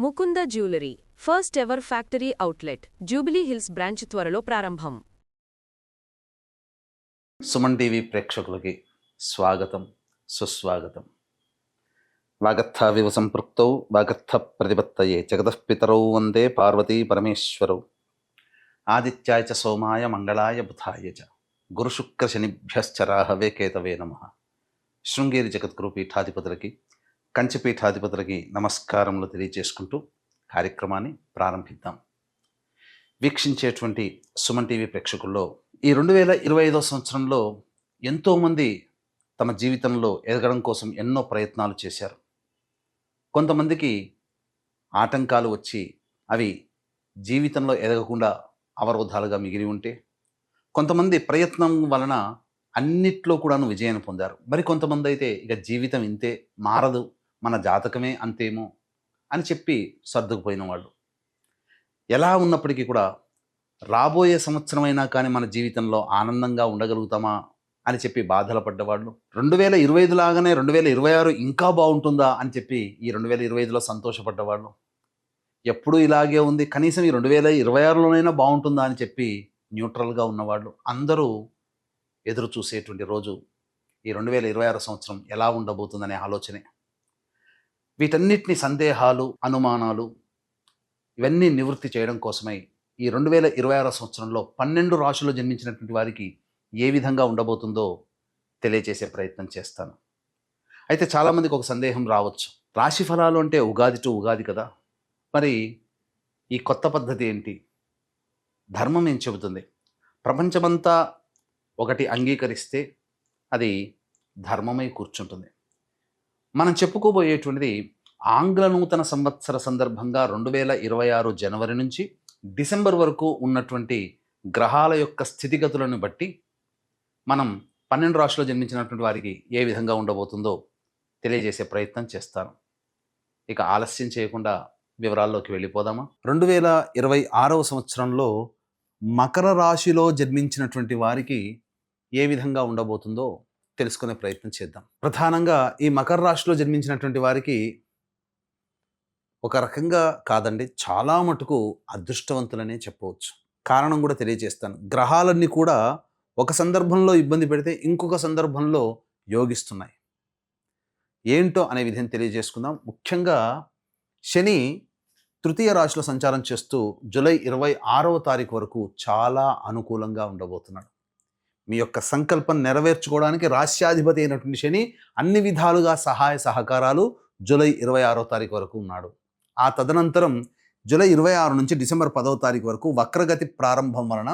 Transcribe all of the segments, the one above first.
Mukunda jewellery first ever factory outlet Jubilee Hills branch త్వరలో ప్రారంభం. Suman TV ప్రేక్షకులకి స్వాగతం సుస్వాగతం. వాగర్థావివ సంపృక్తౌ వాగర్థ ప్రతిపత్తయే జగతఃపితరౌ వందే పార్వతీ పరమేశ్వరౌ. ఆదిత్యాయ చ సోమాయ మంగళాయ బుధాయ చ. గురుశుక్ర గురుశుక్రశనిభ్యశ్చరాహవే కేతవే నమ. శృంగేరి జగద్గురు పీఠాధిపతులకి కంచిపీఠాధిపతులకి నమస్కారములు తెలియజేసుకుంటూ కార్యక్రమాన్ని ప్రారంభిద్దాం. వీక్షించేటువంటి సుమన్ టీవీ ప్రేక్షకుల్లో ఈ రెండు వేల ఇరవై ఐదో సంవత్సరంలో ఎంతోమంది తమ జీవితంలో ఎదగడం కోసం ఎన్నో ప్రయత్నాలు చేశారు. కొంతమందికి ఆటంకాలు వచ్చి అవి జీవితంలో ఎదగకుండా అవరోధాలుగా మిగిలి ఉంటే కొంతమంది ప్రయత్నం వలన అన్నిట్లో కూడాను విజయాన్ని పొందారు. మరి కొంతమంది అయితే ఇక జీవితం ఇంతే మారదు. మన జాతకమే అంతేమో అని చెప్పి సర్దుకుపోయిన వాళ్ళు ఎలా ఉన్నప్పటికీ కూడా రాబోయే సంవత్సరమైనా కానీ మన జీవితంలో ఆనందంగా ఉండగలుగుతామా అని చెప్పి బాధలు పడ్డవాళ్ళు రెండు వేల ఇరవై ఐదు లాగానే రెండు వేల ఇరవై ఆరు ఇంకా బాగుంటుందా అని చెప్పి ఈ రెండు వేల ఇరవై ఐదులో సంతోషపడ్డవాళ్ళు ఎప్పుడూ ఇలాగే ఉంది కనీసం ఈ రెండు వేల ఇరవై ఆరులోనైనా బాగుంటుందా అని చెప్పి న్యూట్రల్గా ఉన్నవాళ్ళు అందరూ ఎదురు చూసేటువంటి రోజు ఈ రెండు వేల ఇరవై ఆరు సంవత్సరం ఎలా ఉండబోతుందనే ఆలోచనే. వీటన్నిటిని సందేహాలు అనుమానాలు ఇవన్నీ నివృత్తి చేయడం కోసమై ఈ రెండు వేల ఇరవై ఆరో సంవత్సరంలో పన్నెండు రాశుల్లో జన్మించినటువంటి వారికి ఏ విధంగా ఉండబోతుందో తెలియజేసే ప్రయత్నం చేస్తాను. అయితే చాలామందికి ఒక సందేహం రావచ్చు. రాశి ఫలాలు అంటే ఉగాది టు ఉగాది కదా. మరి ఈ కొత్త పద్ధతి ఏంటి? ధర్మం ఏం చెబుతుంది? ప్రపంచమంతా ఒకటి అంగీకరిస్తే అది ధర్మమై కూర్చుంటుంది. మనం చెప్పుకోబోయేటువంటిది ఆంగ్ల నూతన సంవత్సర సందర్భంగా రెండు వేల ఇరవై ఆరు జనవరి నుంచి డిసెంబర్ వరకు ఉన్నటువంటి గ్రహాల యొక్క స్థితిగతులను బట్టి మనం పన్నెండు రాశుల్లో జన్మించినటువంటి వారికి ఏ విధంగా ఉండబోతుందో తెలియజేసే ప్రయత్నం చేస్తాను. ఇక ఆలస్యం చేయకుండా వివరాల్లోకి వెళ్ళిపోదామా? రెండు వేల ఇరవై ఆరవ సంవత్సరంలో మకర రాశిలో జన్మించినటువంటి వారికి ఏ విధంగా ఉండబోతుందో తెలుసుకునే ప్రయత్నం చేద్దాం. ప్రధానంగా ఈ మకర రాశిలో జన్మించినటువంటి వారికి ఒక రకంగా కాదండి చాలా మటుకు అదృష్టవంతులనే చెప్పవచ్చు. కారణం కూడా తెలియజేస్తాను. గ్రహాలన్నీ కూడా ఒక సందర్భంలో ఇబ్బంది పెడితే ఇంకొక సందర్భంలో యోగిస్తున్నాయి. ఏంటో అనే విధం తెలియజేసుకుందాం. ముఖ్యంగా శని తృతీయ రాశిలో సంచారం చేస్తూ జూలై ఇరవై ఆరవ తారీఖు వరకు చాలా అనుకూలంగా ఉండబోతున్నాడు. మీ యొక్క సంకల్పం నెరవేర్చుకోవడానికి రాష్ట్రాధిపతి అయినటువంటి శని అన్ని విధాలుగా సహాయ సహకారాలు జూలై ఇరవై ఆరో తారీఖు వరకు ఉన్నాడు. ఆ తదనంతరం జూలై ఇరవై ఆరు నుంచి డిసెంబర్ పదవ తారీఖు వరకు వక్రగతి ప్రారంభం వలన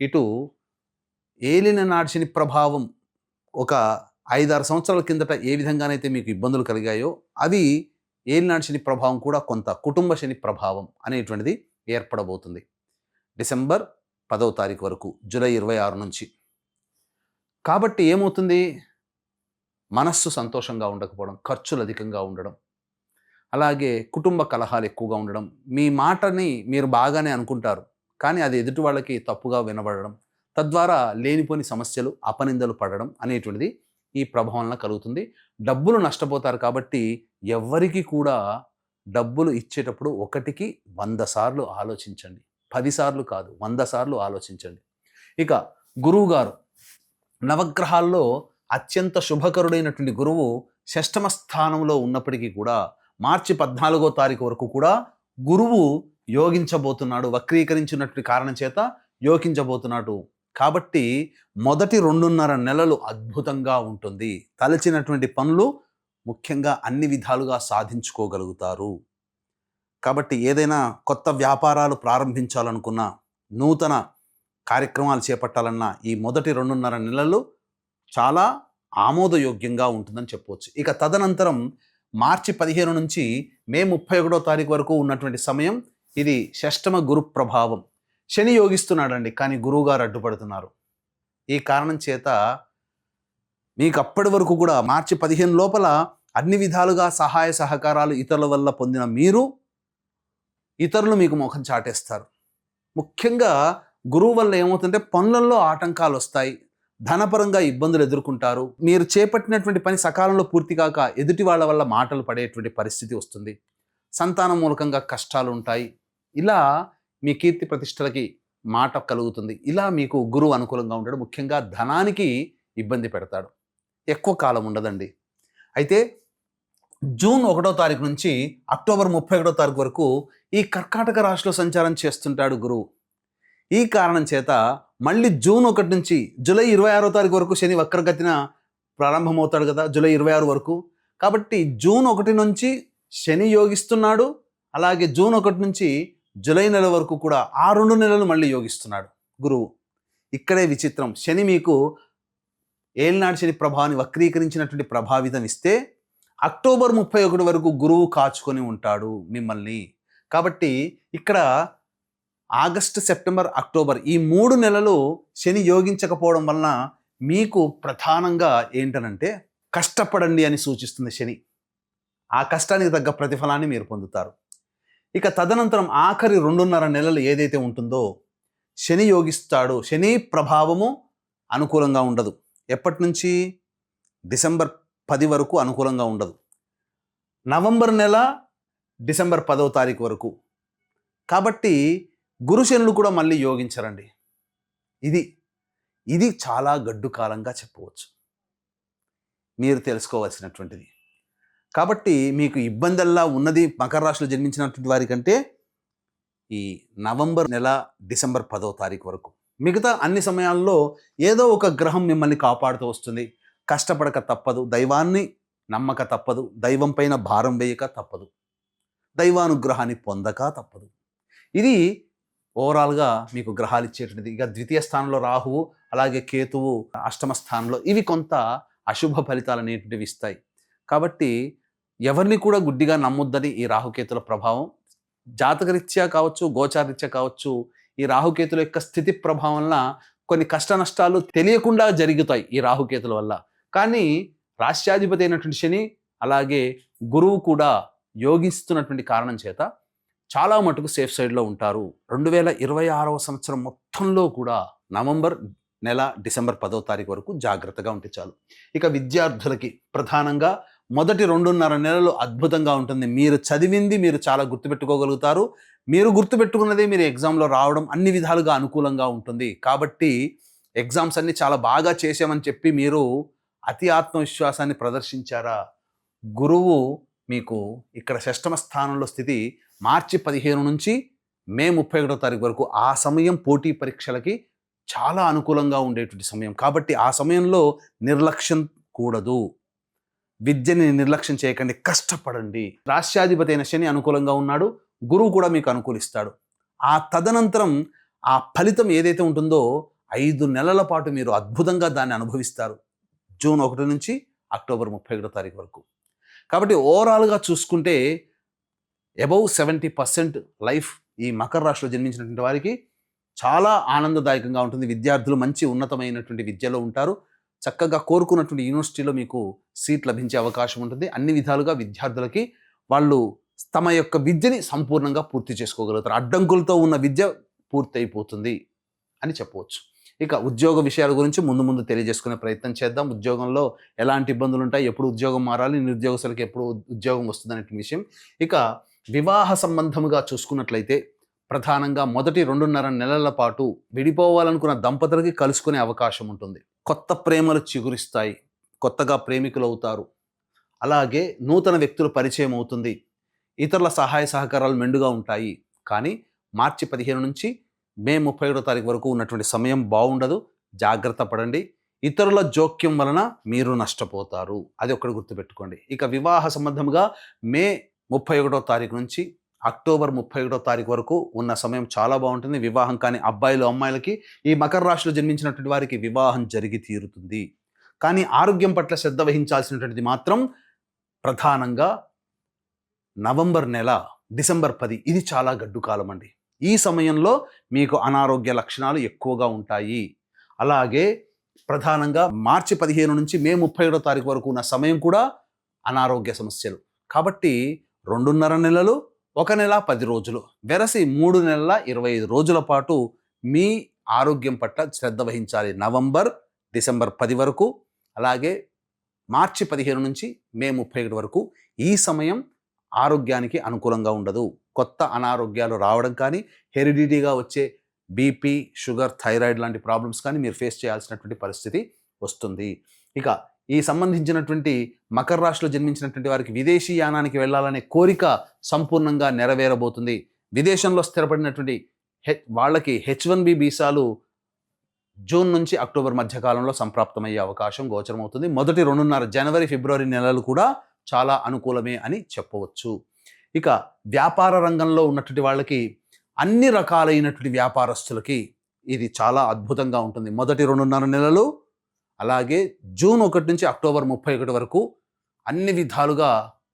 ఇటు ఏలిన నాడిశని ప్రభావం ఒక ఐదారు సంవత్సరాల కిందట ఏ విధంగానైతే మీకు ఇబ్బందులు కలిగాయో అవి ఏలినాటి శని ప్రభావం కూడా కొంత కుటుంబ శని ప్రభావం అనేటువంటిది ఏర్పడబోతుంది. డిసెంబర్ పదవ తారీఖు వరకు జూలై ఇరవై ఆరు నుంచి కాబట్టి ఏమవుతుంది? మనస్సు సంతోషంగా ఉండకపోవడం ఖర్చులు అధికంగా ఉండడం అలాగే కుటుంబ కలహాలు ఎక్కువగా ఉండడం మీ మాటని మీరు బాగానే అనుకుంటారు కానీ అది ఎదుటి వాళ్ళకి తప్పుగా వినబడడం తద్వారా లేనిపోని సమస్యలు అపనిందలు పడడం అనేటువంటిది ఈ ప్రభావంలో కలుగుతుంది. డబ్బులు నష్టపోతారు కాబట్టి ఎవ్వరికి కూడా డబ్బులు ఇచ్చేటప్పుడు ఒకటికి వంద సార్లు ఆలోచించండి. పదిసార్లు కాదు వంద సార్లు ఆలోచించండి. ఇక గురువుగారు నవగ్రహాల్లో అత్యంత శుభకరుడైనటువంటి గురువు షష్టమ స్థానంలో ఉన్నప్పటికీ కూడా మార్చి పద్నాలుగో తారీఖు వరకు కూడా గురువు యోగించబోతున్నాడు వక్రీకరించినటువంటి కారణం చేత యోగించబోతున్నాడు. కాబట్టి మొదటి రెండున్నర నెలలు అద్భుతంగా ఉంటుంది. తలచినటువంటి పనులు ముఖ్యంగా అన్ని విధాలుగా సాధించుకోగలుగుతారు. కాబట్టి ఏదైనా కొత్త వ్యాపారాలు ప్రారంభించాలనుకున్నా నూతన కార్యక్రమాలు చేపట్టాలన్న ఈ మొదటి రెండున్నర నెలలు చాలా ఆమోదయోగ్యంగా ఉంటుందని చెప్పవచ్చు. ఇక తదనంతరం మార్చి పదిహేను నుంచి మే ముప్పై ఒకటో తారీఖు వరకు ఉన్నటువంటి సమయం ఇది షష్టమ గురు ప్రభావం. శని యోగిస్తున్నాడండి కానీ గురువుగారు అడ్డుపడుతున్నారు. ఈ కారణం చేత మీకు అప్పటి వరకు కూడా మార్చి పదిహేను లోపల అన్ని విధాలుగా సహాయ సహకారాలు ఇతరుల వల్ల పొందిన మీరు ఇతరులు మీకు ముఖం చాటేస్తారు. ముఖ్యంగా గురువు వల్ల ఏమవుతుందంటే పనులలో ఆటంకాలు వస్తాయి. ధనపరంగా ఇబ్బందులు ఎదుర్కొంటారు. మీరు చేపట్టినటువంటి పని సకాలంలో పూర్తి కాక ఎదుటి వాళ్ళ వల్ల మాటలు పడేటువంటి పరిస్థితి వస్తుంది. సంతానం మూలకంగా కష్టాలు ఉంటాయి. ఇలా మీ కీర్తి ప్రతిష్టలకి మాట కలుగుతుంది. ఇలా మీకు గురువు అనుకూలంగా ఉంటాడు. ముఖ్యంగా ధనానికి ఇబ్బంది పెడతాడు. ఎక్కువ కాలం ఉండదండి. అయితే జూన్ ఒకటో తారీఖు నుంచి అక్టోబర్ ముప్పై ఒకటో తారీఖు వరకు ఈ కర్కాటక రాశిలో సంచారం చేస్తుంటాడు గురువు. ఈ కారణం చేత మళ్ళీ జూన్ ఒకటి నుంచి జూలై ఇరవై ఆరో తారీఖు వరకు శని వక్రగతిన ప్రారంభమవుతాడు కదా జూలై ఇరవై ఆరు వరకు. కాబట్టి జూన్ ఒకటి నుంచి శని యోగిస్తున్నాడు అలాగే జూన్ ఒకటి నుంచి జూలై నెల వరకు కూడా ఆ రెండు నెలలు మళ్ళీ యోగిస్తున్నాడు గురువు. ఇక్కడే విచిత్రం. శని మీకు ఏలినాడు శని ప్రభావాన్ని వక్రీకరించినటువంటి ప్రభావితం ఇస్తే అక్టోబర్ ముప్పై ఒకటి వరకు గురువు కాచుకొని ఉంటాడు మిమ్మల్ని. కాబట్టి ఇక్కడ ఆగస్టు సెప్టెంబర్ అక్టోబర్ ఈ మూడు నెలలు శని యోగించకపోవడం వలన మీకు ప్రధానంగా ఏంటనంటే కష్టపడండి అని సూచిస్తుంది శని. ఆ కష్టానికి తగ్గ ప్రతిఫలాన్ని మీరు పొందుతారు. ఇక తదనంతరం ఆఖరి రెండున్నర నెలలు ఏదైతే ఉంటుందో శని యోగిస్తాడు. శని ప్రభావము అనుకూలంగా ఉండదు. ఎప్పటి నుంచి డిసెంబర్ పది వరకు అనుకూలంగా ఉండదు. నవంబర్ నెల డిసెంబర్ పదవ తారీఖు వరకు. కాబట్టి గురుశనులు కూడా మళ్ళీ యోగించరండి. ఇది ఇది చాలా గడ్డు కాలంగా చెప్పవచ్చు. మీరు తెలుసుకోవాల్సినటువంటిది. కాబట్టి మీకు ఇబ్బందల్లా ఉన్నది మకర రాశిలో జన్మించినటువంటి వారికంటే ఈ నవంబర్ నెల డిసెంబర్ పదో తారీఖు వరకు. మిగతా అన్ని సమయాల్లో ఏదో ఒక గ్రహం మిమ్మల్ని కాపాడుతూ వస్తుంది. కష్టపడక తప్పదు. దైవాన్ని నమ్మక తప్పదు. దైవం పైన భారం వేయక తప్పదు. దైవానుగ్రహాన్ని పొందక తప్పదు. ఇది ఓవరాల్గా మీకు గ్రహాలు ఇచ్చేటువంటిది. ఇక ద్వితీయ స్థానంలో రాహువు అలాగే కేతువు అష్టమ స్థానంలో ఇవి కొంత అశుభ ఫలితాలు అనేటువంటివి ఇస్తాయి. కాబట్టి ఎవరిని కూడా గుడ్డిగా నమ్మొద్దని ఈ రాహుకేతుల ప్రభావం. జాతకరీత్యా కావచ్చు గోచారరీత్యా కావచ్చు ఈ రాహుకేతుల యొక్క స్థితి ప్రభావం వల్ల కొన్ని కష్ట నష్టాలు తెలియకుండా జరుగుతాయి ఈ రాహుకేతుల వల్ల. కానీ రాష్ట్రాధిపతి అయినటువంటి శని అలాగే గురువు కూడా యోగిస్తున్నటువంటి కారణం చేత చాలా మటుకు సేఫ్ సైడ్లో ఉంటారు. రెండు వేల ఇరవై ఆరవ సంవత్సరం మొత్తంలో కూడా నవంబర్ నెల డిసెంబర్ పదో తారీఖు వరకు జాగ్రత్తగా ఉంటే చాలు. ఇక విద్యార్థులకి ప్రధానంగా మొదటి రెండున్నర నెలలు అద్భుతంగా ఉంటుంది. మీరు చదివింది మీరు చాలా గుర్తుపెట్టుకోగలుగుతారు. మీరు గుర్తుపెట్టుకున్నదే మీరు ఎగ్జామ్లో రావడం అన్ని విధాలుగా అనుకూలంగా ఉంటుంది. కాబట్టి ఎగ్జామ్స్ అన్ని చాలా బాగా చేసామని చెప్పి మీరు అతి ఆత్మవిశ్వాసాన్ని ప్రదర్శించారా? గురువు మీకు ఇక్కడ షష్టమ స్థానంలో స్థితి మార్చి పదిహేను నుంచి మే ముప్పై ఒకటో తారీఖు వరకు ఆ సమయం పోటీ పరీక్షలకి చాలా అనుకూలంగా ఉండేటువంటి సమయం. కాబట్టి ఆ సమయంలో నిర్లక్ష్యం కూడదు. విద్యని నిర్లక్ష్యం చేయకండి కష్టపడండి. రాష్ట్రాధిపతి అయిన శని అనుకూలంగా ఉన్నాడు గురువు కూడా మీకు అనుకూలిస్తాడు. ఆ తదనంతరం ఆ ఫలితం ఏదైతే ఉంటుందో ఐదు నెలల పాటు మీరు అద్భుతంగా దాన్ని అనుభవిస్తారు. జూన్ ఒకటి నుంచి అక్టోబర్ ముప్పై ఒకటో తారీఖు వరకు. కాబట్టి ఓవరాల్గా చూసుకుంటే అబౌవ్ సెవెంటీ పర్సెంట్ లైఫ్ ఈ మకర రాశిలో జన్మించినటువంటి వారికి చాలా ఆనందదాయకంగా ఉంటుంది. విద్యార్థులు మంచి ఉన్నతమైనటువంటి విద్యలో ఉంటారు. చక్కగా కోరుకున్నటువంటి యూనివర్సిటీలో మీకు సీట్ లభించే అవకాశం ఉంటుంది. అన్ని విధాలుగా విద్యార్థులకి వాళ్ళు తమ యొక్క విద్యని సంపూర్ణంగా పూర్తి చేసుకోగలుగుతారు. అడ్డంకులతో ఉన్న విద్య పూర్తయిపోతుంది అని చెప్పవచ్చు. ఇక ఉద్యోగ విషయాల గురించి ముందు ముందు తెలియజేసుకునే ప్రయత్నం చేద్దాం. ఉద్యోగంలో ఎలాంటి ఇబ్బందులు ఉంటాయి ఎప్పుడు ఉద్యోగం మారాలి? నిరుద్యోగస్తులకు ఎప్పుడు ఉద్యోగం వస్తుందనే విషయం. ఇక వివాహ సంబంధముగా చూసుకున్నట్లయితే ప్రధానంగా మొదటి రెండున్నర నెలల పాటు విడిపోవాలనుకున్న దంపతులకి కలుసుకునే అవకాశం ఉంటుంది. కొత్త ప్రేమలు చిగురిస్తాయి. కొత్తగా ప్రేమికులు అవుతారు అలాగే నూతన వ్యక్తుల పరిచయం అవుతుంది. ఇతరుల సహాయ సహకారాలు మెండుగా ఉంటాయి. కానీ మార్చి పదిహేను నుంచి మే ముప్పై ఒకటో తారీఖు వరకు ఉన్నటువంటి సమయం బాగుండదు. జాగ్రత్త పడండి. ఇతరుల జోక్యం వలన మీరు నష్టపోతారు. అది ఒకటి గుర్తుపెట్టుకోండి. ఇక వివాహ సంబంధంగా మే ముప్పై ఒకటో తారీఖు నుంచి అక్టోబర్ ముప్పై ఒకటో తారీఖు వరకు ఉన్న సమయం చాలా బాగుంటుంది. వివాహం కాని అబ్బాయిలు అమ్మాయిలకి ఈ మకర రాశిలో జన్మించినటువంటి వారికి వివాహం జరిగి తీరుతుంది. కానీ ఆరోగ్యం పట్ల శ్రద్ధ వహించాల్సినటువంటిది మాత్రం ప్రధానంగా నవంబర్ నెల డిసెంబర్ పది ఇది చాలా గడ్డు కాలం అండి. ఈ సమయంలో మీకు అనారోగ్య లక్షణాలు ఎక్కువగా ఉంటాయి. అలాగే ప్రధానంగా మార్చి పదిహేను నుంచి మే ముప్పై ఏడో తారీఖు వరకు ఉన్న సమయం కూడా అనారోగ్య సమస్యలు. కాబట్టి రెండున్నర నెలలు ఒక నెల పది రోజులు. వెరసి మూడు నెలల ఇరవై ఐదు రోజుల పాటు మీ ఆరోగ్యం పట్ల శ్రద్ధ వహించాలి. నవంబర్ డిసెంబర్ పది వరకు అలాగే మార్చి పదిహేను నుంచి మే ముప్పై ఒకటి వరకు ఈ సమయం ఆరోగ్యానికి అనుకూలంగా ఉండదు. కొత్త అనారోగ్యాలు రావడం కానీ హెరిడిటీగా వచ్చే బీపీ షుగర్ థైరాయిడ్ లాంటి ప్రాబ్లమ్స్ కానీ మీరు ఫేస్ చేయాల్సినటువంటి పరిస్థితి వస్తుంది. ఇక ఈ సంబంధించినటువంటి మకర రాశిలో జన్మించినటువంటి వారికి విదేశీ యానానికి వెళ్ళాలనే కోరిక సంపూర్ణంగా నెరవేరబోతుంది. విదేశంలో స్థిరపడినటువంటి హె వాళ్ళకి హెచ్ వన్ బి వీసాలు జూన్ నుంచి అక్టోబర్ మధ్యకాలంలో సంప్రాప్తమయ్యే అవకాశం గోచరమవుతుంది. మొదటి రెండున్నర జనవరి ఫిబ్రవరి నెలలు కూడా చాలా అనుకూలమే అని చెప్పవచ్చు. ఇక వ్యాపార రంగంలో ఉన్నటువంటి వాళ్ళకి అన్ని రకాలైనటువంటి వ్యాపారస్తులకి ఇది చాలా అద్భుతంగా ఉంటుంది. మొదటి రెండున్నర నెలలు అలాగే జూన్ ఒకటి నుంచి అక్టోబర్ ముప్పై ఒకటి వరకు అన్ని విధాలుగా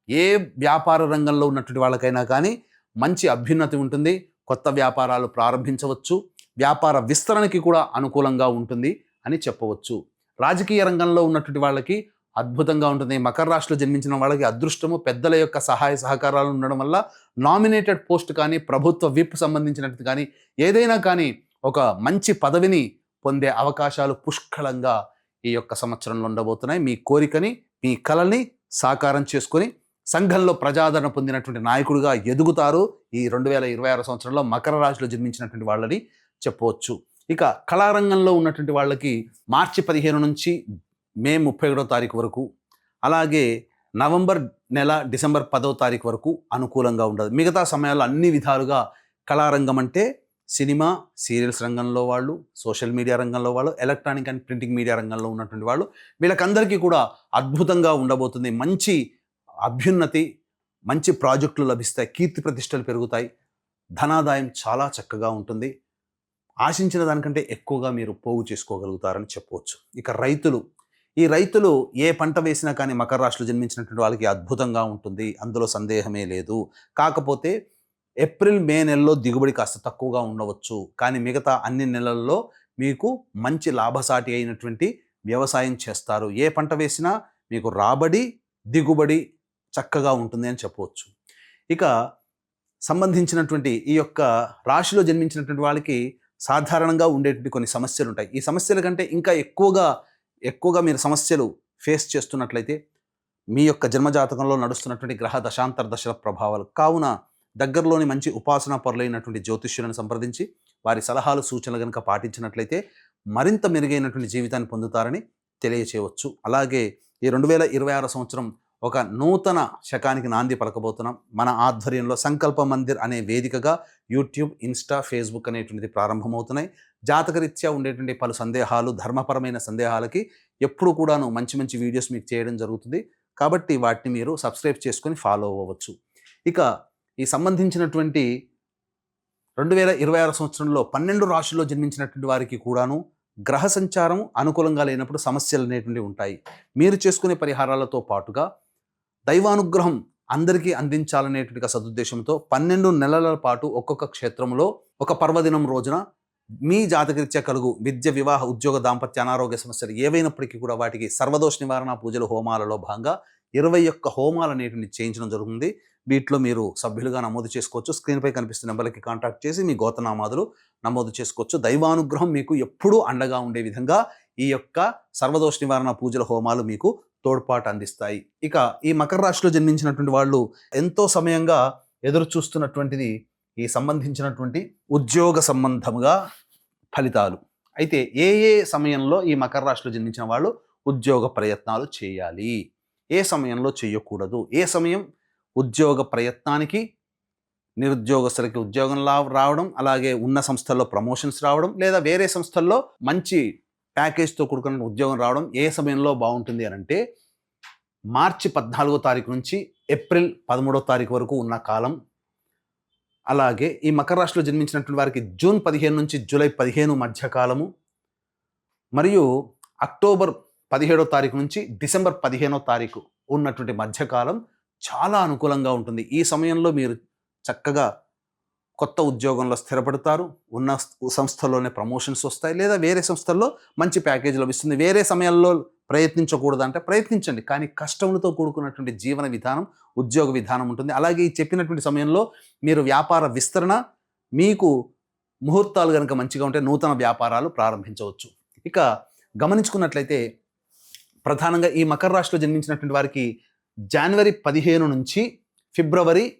ఏ వ్యాపార రంగంలో ఉన్నటువంటి వాళ్ళకైనా కానీ మంచి అభ్యున్నతి ఉంటుంది. కొత్త వ్యాపారాలు ప్రారంభించవచ్చు. వ్యాపార విస్తరణకి కూడా అనుకూలంగా ఉంటుంది అని చెప్పవచ్చు. రాజకీయ రంగంలో ఉన్నటువంటి వాళ్ళకి అద్భుతంగా ఉంటుంది. మకర రాశిలో జన్మించిన వాళ్ళకి అదృష్టము పెద్దల యొక్క సహాయ సహకారాలు ఉండడం వల్ల నామినేటెడ్ పోస్ట్ కానీ ప్రభుత్వ విప్ సంబంధించినట్టు కానీ ఏదైనా కానీ ఒక మంచి పదవిని పొందే అవకాశాలు పుష్కలంగా ఈ యొక్క సంవత్సరంలో ఉండబోతున్నాయి. మీ కోరికని మీ కళని సాకారం చేసుకొని సంఘంలో ప్రజాదరణ పొందినటువంటి నాయకుడిగా ఎదుగుతారు ఈ రెండు వేల ఇరవై ఆరు సంవత్సరంలో మకర రాశిలో జన్మించినటువంటి వాళ్ళని చెప్పవచ్చు. ఇక కళారంగంలో ఉన్నటువంటి వాళ్ళకి మార్చి పదిహేను నుంచి మే ముప్పై ఒకటో తారీఖు వరకు అలాగే నవంబర్ నెల డిసెంబర్ పదో తారీఖు వరకు అనుకూలంగా ఉండదు. మిగతా సమయాల్లో అన్ని విధాలుగా కళారంగం అంటే సినిమా సీరియల్స్ రంగంలో వాళ్ళు సోషల్ మీడియా రంగంలో వాళ్ళు ఎలక్ట్రానిక్ అండ్ ప్రింటింగ్ మీడియా రంగంలో ఉన్నటువంటి వాళ్ళు వీళ్ళకందరికీ కూడా అద్భుతంగా ఉండబోతుంది. మంచి అభ్యున్నతి మంచి ప్రాజెక్టులు లభిస్తాయి. కీర్తి ప్రతిష్టలు పెరుగుతాయి. ధనాదాయం చాలా చక్కగా ఉంటుంది. ఆశించిన దానికంటే ఎక్కువగా మీరు పోగు చేసుకోగలుగుతారని చెప్పవచ్చు. ఇక రైతులు. ఈ రైతులు ఏ పంట వేసినా కానీ మకర రాశిలో జన్మించినటువంటి వాళ్ళకి అద్భుతంగా ఉంటుంది. అందులో సందేహమే లేదు. కాకపోతే ఏప్రిల్ మే నెలలో దిగుబడి కాస్త తక్కువగా ఉండవచ్చు. కానీ మిగతా అన్ని నెలల్లో మీకు మంచి లాభసాటి అయినటువంటి వ్యవసాయం చేస్తారు. ఏ పంట వేసినా మీకు రాబడి దిగుబడి చక్కగా ఉంటుంది అని చెప్పవచ్చు. ఇక సంబంధించినటువంటి ఈ యొక్క రాశిలో జన్మించినటువంటి వాళ్ళకి సాధారణంగా ఉండేటువంటి కొన్ని సమస్యలు ఉంటాయి ఈ సమస్యల కంటే ఇంకా ఎక్కువగా ఎక్కువగా మీరు సమస్యలు ఫేస్ చేస్తున్నట్లయితే మీ యొక్క జన్మజాతకంలో నడుస్తున్నటువంటి గ్రహ దశాంతర దశల ప్రభావాలు. కావున దగ్గరలోని మంచి ఉపాసన పరులైనటువంటి జ్యోతిష్యులను సంప్రదించి వారి సలహాలు సూచనలు కనుక పాటించినట్లయితే మరింత మెరుగైనటువంటి జీవితాన్ని పొందుతారని తెలియచేయవచ్చు. అలాగే ఈ రెండు వేల ఇరవై ఆరో సంవత్సరం ఒక నూతన శకానికి నాంది పలకబోతున్నాం. మన ఆధ్వర్యంలో సంకల్ప మందిర్ అనే వేదికగా యూట్యూబ్ ఇన్స్టా ఫేస్బుక్ అనేటువంటిది ప్రారంభమవుతున్నాయి. జాతకరీత్యా ఉండేటువంటి పలు సందేహాలు ధర్మపరమైన సందేహాలకి ఎప్పుడు కూడాను మంచి మంచి వీడియోస్ మీకు చేయడం జరుగుతుంది. కాబట్టి వాటిని మీరు సబ్స్క్రైబ్ చేసుకొని ఫాలో అవ్వవచ్చు ఇక ఈ సంబంధించినటువంటి రెండు వేల ఇరవై ఆరు సంవత్సరంలో పన్నెండు రాశుల్లో జన్మించినటువంటి వారికి కూడాను గ్రహ సంచారం అనుకూలంగా లేనప్పుడు సమస్యలు అనేటువంటివి ఉంటాయి. మీరు చేసుకునే పరిహారాలతో పాటుగా దైవానుగ్రహం అందరికీ అందించాలనేటువంటి సదుద్దేశంతో పన్నెండు నెలల పాటు ఒక్కొక్క క్షేత్రంలో ఒక పర్వదినం రోజున మీ జాతకరీత్యా కలుగు విద్య వివాహ ఉద్యోగ దాంపత్య అనారోగ్య సమస్యలు ఏవైనప్పటికీ కూడా వాటికి సర్వదోష నివారణ పూజలు హోమాలలో భాగంగా ఇరవై ఒక్క హోమాలు అనేటువంటి చేయించడం జరుగుతుంది. వీటిలో మీరు సభ్యులుగా నమోదు చేసుకోవచ్చు. స్క్రీన్పై కనిపిస్తున్న నెంబర్కి కాంటాక్ట్ చేసి మీ గోతనామాదులు నమోదు చేసుకోవచ్చు. దైవానుగ్రహం మీకు ఎప్పుడూ అండగా ఉండే విధంగా ఈ యొక్క సర్వదోష నివారణ పూజల హోమాలు మీకు తోడ్పాటు అందిస్తాయి. ఇక ఈ మకర రాశిలో జన్మించినటువంటి వాళ్ళు ఎంతో సమయంగా ఎదురు చూస్తున్నటువంటిది ఈ సంబంధించినటువంటి ఉద్యోగ సంబంధముగా ఫలితాలు. అయితే ఏ ఏ సమయంలో ఈ మకర రాశిలో జన్మించిన వాళ్ళు ఉద్యోగ ప్రయత్నాలు చేయాలి? ఏ సమయంలో చేయకూడదు? ఏ సమయం ఉద్యోగ ప్రయత్నానికి నిరుద్యోగస్తులకి ఉద్యోగం లా రావడం అలాగే ఉన్న సంస్థల్లో ప్రమోషన్స్ రావడం లేదా వేరే సంస్థల్లో మంచి ప్యాకేజ్తో కూడుకున్న ఉద్యోగం రావడం ఏ సమయంలో బాగుంటుంది అని అంటే మార్చి పద్నాలుగో తారీఖు నుంచి ఏప్రిల్ పదమూడో తారీఖు వరకు ఉన్న కాలం. అలాగే ఈ మకర రాశిలో జన్మించినటువంటి వారికి జూన్ పదిహేను నుంచి జూలై పదిహేను మధ్యకాలము మరియు అక్టోబర్ పదిహేడో తారీఖు నుంచి డిసెంబర్ పదిహేనో తారీఖు ఉన్నటువంటి మధ్యకాలం చాలా అనుకూలంగా ఉంటుంది. ఈ సమయంలో మీరు చక్కగా కొత్త ఉద్యోగంలో స్థిరపడతారు. ఉన్న సంస్థలోనే ప్రమోషన్స్ వస్తాయి. లేదా వేరే సంస్థల్లో మంచి ప్యాకేజ్ లభిస్తుంది. వేరే సమయాల్లో ప్రయత్నించకూడదు అంటే ప్రయత్నించండి. కానీ కష్టములతో కూడుకున్నటువంటి జీవన విధానం ఉద్యోగ విధానం ఉంటుంది. అలాగే ఈ చెప్పినటువంటి సమయంలో మీరు వ్యాపార విస్తరణ మీకు ముహూర్తాలు కనుక మంచిగా ఉంటే నూతన వ్యాపారాలు ప్రారంభించవచ్చు. ఇక గమనించుకున్నట్లయితే ప్రధానంగా ఈ మకర రాశిలో జన్మించినటువంటి వారికి జనవరి పదిహేను నుంచి ఫిబ్రవరి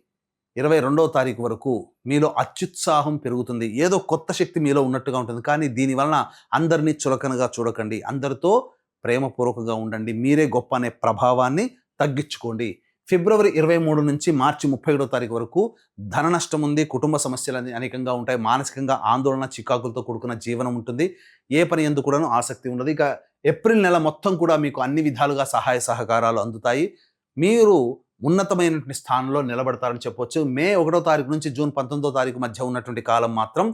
ఇరవై రెండవ తారీఖు వరకు మీలో అత్యుత్సాహం పెరుగుతుంది. ఏదో కొత్త శక్తి మీలో ఉన్నట్టుగా ఉంటుంది. కానీ దీనివలన అందరినీ చులకనగా చూడకండి. అందరితో ప్రేమపూర్వకంగా ఉండండి. మీరే గొప్ప అనే ప్రభావాన్ని తగ్గించుకోండి. ఫిబ్రవరి ఇరవై మూడు నుంచి మార్చి ముప్పై ఏడో తారీఖు వరకు ధన నష్టం ఉంది కుటుంబ సమస్యలు అనేకంగా ఉంటాయి మానసికంగా ఆందోళన చికాకులతో కూడుకున్న జీవనం ఉంటుంది. ఏ పని ఎందుకు కూడాను ఆసక్తి ఉండదు. ఇక ఏప్రిల్ నెల మొత్తం కూడా మీకు అన్ని విధాలుగా సహాయ సహకారాలు అందుతాయి. మీరు ఉన్నతమైనటువంటి స్థానంలో నిలబడతారని చెప్పొచ్చు. మే ఒకటో తారీఖు నుంచి జూన్ పంతొమ్మిదో తారీఖు మధ్య ఉన్నటువంటి కాలం మాత్రం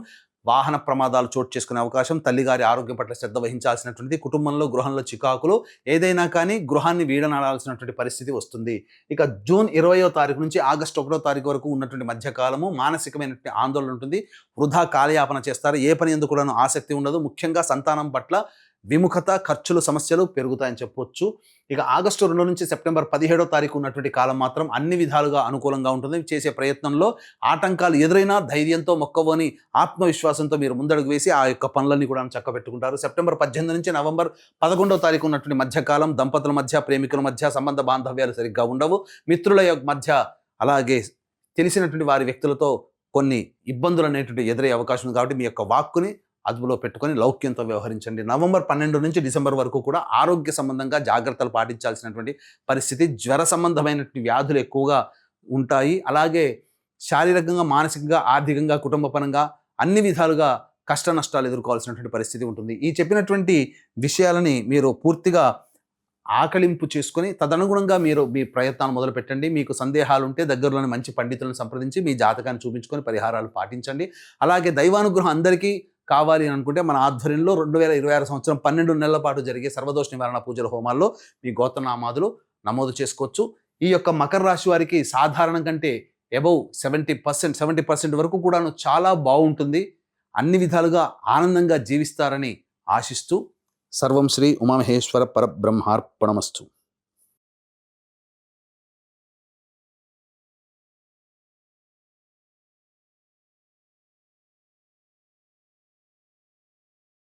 వాహన ప్రమాదాలు చోటు చేసుకునే అవకాశం తల్లిగారి ఆరోగ్యం పట్ల శ్రద్ధ వహించాల్సినటువంటిది కుటుంబంలో గృహంలో చికాకులు ఏదైనా కానీ గృహాన్ని వీడనాడాల్సినటువంటి పరిస్థితి వస్తుంది. ఇక జూన్ ఇరవయో తారీఖు నుంచి ఆగస్టు ఒకటో తారీఖు వరకు ఉన్నటువంటి మధ్యకాలము మానసికమైనటువంటి ఆందోళన ఉంటుంది. వృధా కాలయాపన చేస్తారు. ఏ పని ఎందుకు కూడాను ఆసక్తి ఉండదు. ముఖ్యంగా సంతానం పట్ల విముఖత ఖర్చులు సమస్యలు పెరుగుతాయని చెప్పొచ్చు. ఇక ఆగస్టు రెండు నుంచి సెప్టెంబర్ పదిహేడో తారీఖు ఉన్నటువంటి కాలం మాత్రం అన్ని విధాలుగా అనుకూలంగా ఉంటుంది. చేసే ప్రయత్నంలో ఆటంకాలు ఎదురైనా ధైర్యంతో మొక్కవోని ఆత్మవిశ్వాసంతో మీరు ముందడుగు వేసి ఆ యొక్క పనులన్నీ కూడా చక్కబెట్టుకుంటారు. సెప్టెంబర్ పద్దెనిమిది నుంచి నవంబర్ పదకొండో తారీఖు ఉన్నటువంటి మధ్యకాలం దంపతుల మధ్య ప్రేమికుల మధ్య సంబంధ బాంధవ్యాలు సరిగ్గా ఉండవు. మిత్రుల యొక్క మధ్య అలాగే తెలిసినటువంటి వారి వ్యక్తులతో కొన్ని ఇబ్బందులు అనేటువంటి ఎదురయ్యే అవకాశం ఉంది కాబట్టి మీ యొక్క వాక్కుని అదుపులో పెట్టుకొని లౌక్యంతో వ్యవహరించండి. నవంబర్ పన్నెండు నుంచి డిసెంబర్ వరకు కూడా ఆరోగ్య సంబంధంగా జాగ్రత్తలు పాటించాల్సినటువంటి పరిస్థితి జ్వర సంబంధమైనటువంటి వ్యాధులు ఎక్కువగా ఉంటాయి. అలాగే శారీరకంగా మానసికంగా ఆర్థికంగా కుటుంబపరంగా అన్ని విధాలుగా కష్ట నష్టాలు ఎదుర్కోవాల్సినటువంటి పరిస్థితి ఉంటుంది. ఈ చెప్పినటువంటి విషయాలని మీరు పూర్తిగా ఆకలింపు చేసుకొని తదనుగుణంగా మీరు మీ ప్రయత్నాలు మొదలు పెట్టండి. మీకు సందేహాలు ఉంటే దగ్గరలోని మంచి పండితులను సంప్రదించి మీ జాతకాన్ని చూపించుకొని పరిహారాలు పాటించండి. అలాగే దైవానుగ్రహం అందరికీ కావాలి అని అనుకుంటే మన ఆధ్వర్యంలో రెండు వేల ఇరవై ఆరు సంవత్సరం పన్నెండు నెలల పాటు జరిగే సర్వదోష నివారణ పూజల హోమాల్లో మీ గోత్రనామాదులు నమోదు చేసుకోవచ్చు. ఈ యొక్క మకర రాశి వారికి సాధారణం కంటే above seventy percent seventy percent వరకు కూడాను చాలా బాగుంటుంది. అన్ని విధాలుగా ఆనందంగా జీవిస్తారని ఆశిస్తూ. సర్వం శ్రీ ఉమామహేశ్వర పరబ్రహ్మార్పణమస్తు.